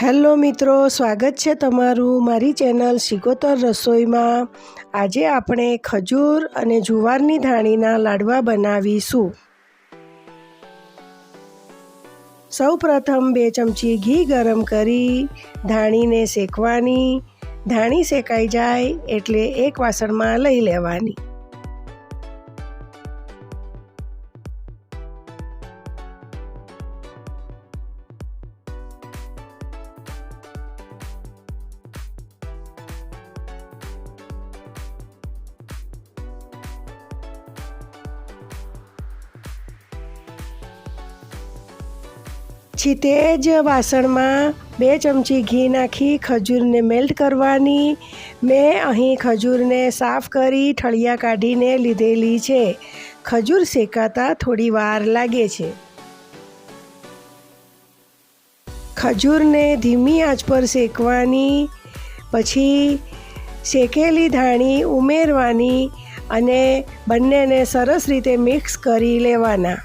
Hello મિત્રો, સ્વાગત છે તમારું મારી ચેનલ શિકોતર રસોઈમાં. આજે આપણે ખજૂર અને જુવારની ધાણીના લાડવા બનાવીશું. સૌ પ્રથમ બે ચમચી ઘી ગરમ કરી ધાણીને શેકવાની. ધાણી શેકાઈ જાય એટલે એક વાસણમાં લઈ લેવાની. પછી તે જ વાસણમાં બે ચમચી ઘી નાખી ખજૂરને મેલ્ટ કરવાની. મેં અહીં ખજૂરને સાફ કરી ઠળિયા કાઢીને લીધેલી છે. ખજૂર શેકાતા થોડી વાર લાગે છે. ખજૂરને ધીમી આંચ પર શેકવાની, પછી શેકેલી ધાણી ઉમેરવાની અને બંનેને સરસ રીતે મિક્સ કરી લેવાના.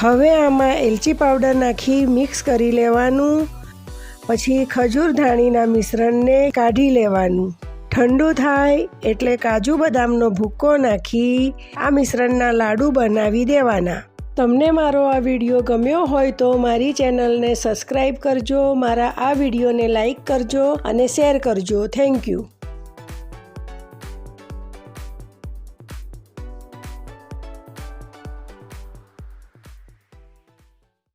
હવે આમાં એલચી પાવડર નાખી મિક્સ કરી લેવાનું. પછી ખજૂર ધાણીના મિશ્રણને કાઢી લેવાનું. ઠંડુ થાય એટલે કાજુ બદામનો ભૂક્કો નાખી આ મિશ્રણના લાડુ બનાવી દેવાના. તમને મારો આ વીડિયો ગમ્યો હોય તો મારી ચેનલને સબસ્ક્રાઈબ કરજો, મારા આ વિડીયોને લાઈક કરજો અને શેર કરજો. Thank you.